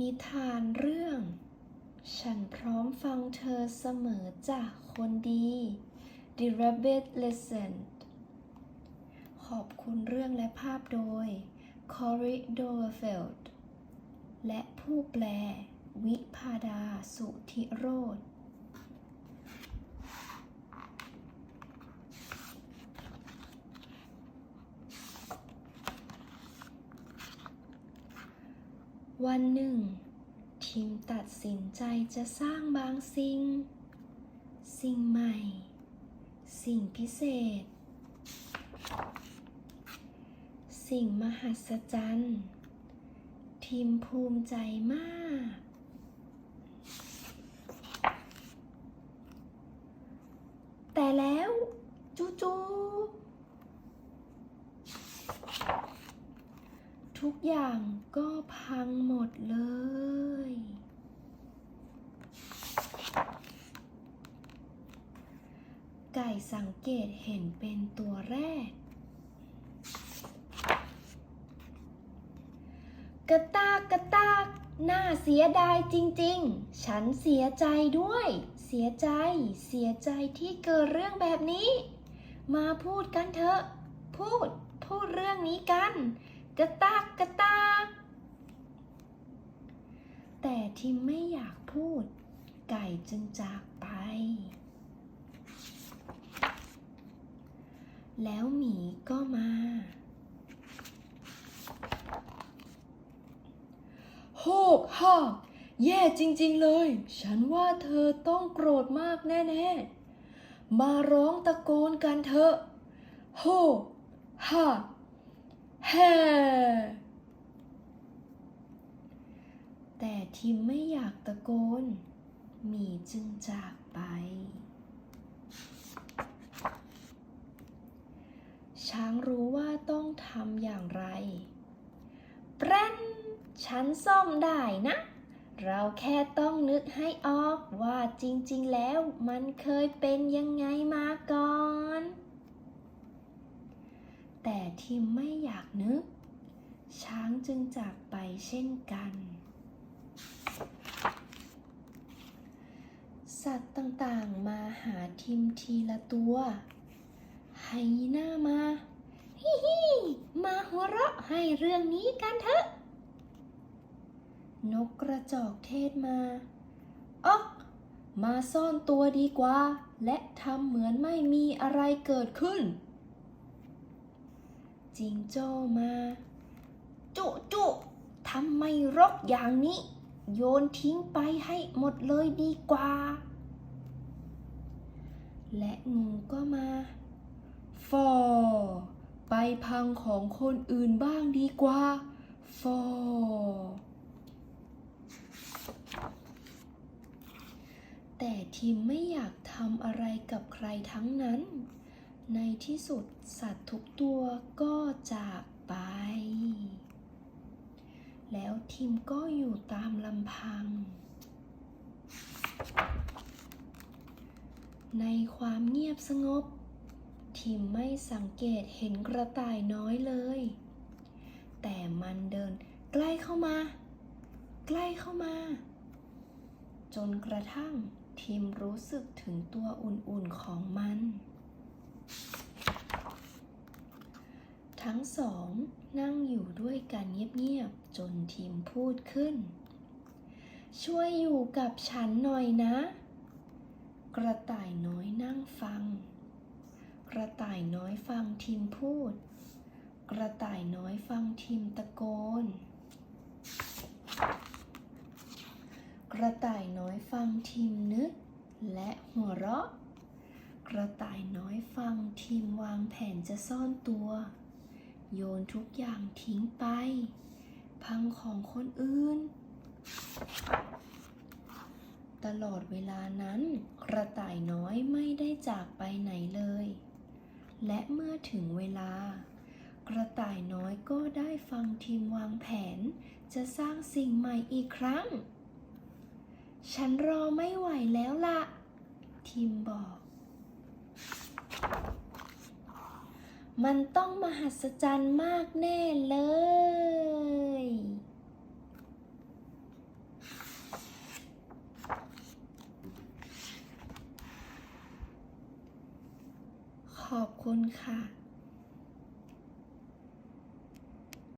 นิทานเรื่อง ฉันพร้อมฟังเธอเสมอจากคนดี The Rabbit Listen ขอบคุณเรื่องและภาพโดย Cory Doverfeld และผู้แปล วิพาดาสุธิโรธ วันหนึ่ง ทีมตัดสินใจจะสร้างบางสิ่ง สิ่งใหม่ สิ่งพิเศษ สิ่งมหัศจรรย์ ทีมภูมิใจมาก แต่แล้วจู่ๆ ทุกอย่างก็พังหมดเลย ไก่สังเกตเห็นเป็นตัวแรก กระตากกระตากน่าเสียดายจริงๆ ฉันเสียใจด้วย เสียใจ เสียใจที่เกิดเรื่องแบบนี้ มาพูดกันเถอะ พูด พูดเรื่องนี้กัน กระตากกระตากแต่ทิมไม่อยากพูด ไก่จึงจากไป แล้วหมีก็มา โฮกฮากแย่จริง ๆ เลย ฉันว่าเธอต้องโกรธมากแน่ๆ มาร้องตะโกนกันเถอะ โฮกฮาก แฮ่แต่ทิมไม่อยากตะโกนหมีจึงจากไป ช้างรู้ว่าต้องทำอย่างไร แปรนฉันซ่อมได้นะ เราแค่ต้องนึกให้ออกว่าจริงๆแล้วมันเคยเป็นยังไงมาก่อน แต่ทิมไม่อยากนึก ช้างจึงจากไปเช่นกัน สัตว์ต่างๆมาหาทิมทีละตัวไฮยีน่ามาฮิฮิมาหัวเราะให้เรื่องนี้กันเถอะ นกกระจอกเทศมาอ๊อกมาซ่อนตัวดีกว่า และทำเหมือนไม่มีอะไรเกิดขึ้น จิงโจ้มาจุจุทำไมรกอย่างนี้ โยนทิ้งไปให้หมดเลยดีกว่า และงูก็มาฟอไปพังของคนอื่นบ้างดีกว่าฟอแต่ทีมไม่อยากทำอะไรกับใครทั้งนั้น ในที่สุดสัตว์ทุกตัวก็จากไป แล้วทีมก็อยู่ตามลำพัง ในความเงียบสงบทีมไม่สังเกตเห็นกระต่ายน้อยเลย แต่มันเดินใกล้เข้ามา ใกล้เข้ามา จนกระทั่งทีมรู้สึกถึงตัวอุ่นๆของมัน ทั้งสองนั่งอยู่ด้วยกันเงียบๆจนทีมพูดขึ้น ช่วยอยู่กับฉันหน่อยนะ กระต่ายน้อยนั่งฟัง กระต่ายน้อยฟังทีมพูด กระต่ายน้อยฟังทีมตะโกน กระต่ายน้อยฟังทีมนึก และหัวเราะ กระต่ายน้อยฟังทีมวางแผนจะซ่อนตัว โยนทุกอย่างทิ้งไป พังของคนอื่น ตลอดเวลานั้น กระต่ายน้อยไม่ได้จากไปไหนเลย และเมื่อถึงเวลา กระต่ายน้อยก็ได้ฟังทีมวางแผน จะสร้างสิ่งใหม่อีกครั้ง ฉันรอไม่ไหวแล้วล่ะ ทีมบอก มันต้องมหัศจรรย์มากแน่เลย ขอบคุณค่ะ